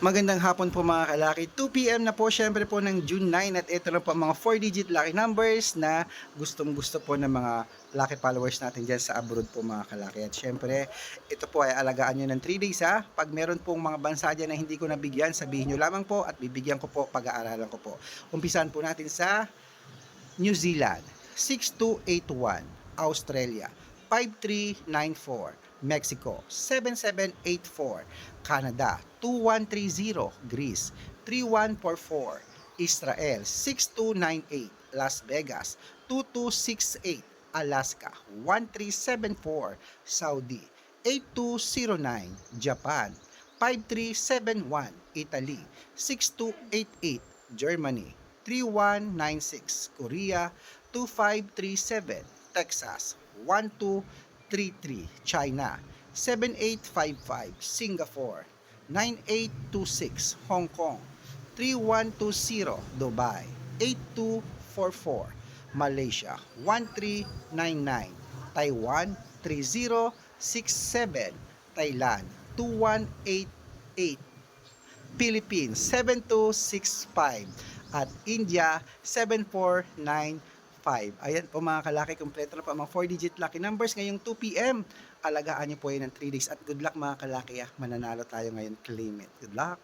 Magandang hapon po mga kalaki. 2pm na po syempre po ng June 9 at ito na po ang mga 4-digit lucky numbers na gustong gusto po ng mga lucky followers natin dyan sa abroad po mga kalaki. At syempre, ito po ay alagaan nyo ng 3 days ha. Pag meron pong mga bansa dyan na hindi ko nabigyan, sabihin nyo lamang po at bibigyan ko po, pag-aaralan ko po. Umpisan po natin sa New Zealand, 6281, Australia, 5394, Mexico, 7784, Canada, 2130, Greece, 3144, Israel, 6298, Las Vegas, 2268, Alaska, 1374, Saudi, 8209, Japan, 5371, Italy, 6288, Germany, 3196, Korea, 2537, Texas, 1233, China, 7855, Singapore, 9826, Hong Kong, 3120, Dubai, 8244, Malaysia, 1399, Taiwan, 3067, Thailand, 2188, Philippines. 7265 at India. 7495. Ayan po mga kalaki, kompleto na po mga 4-digit lucky numbers ngayong 2 p.m. Alagaan niyo po yan ng 3 days at good luck mga kalaki. Ah. Mananalo tayo ngayon. Claim it. Good luck.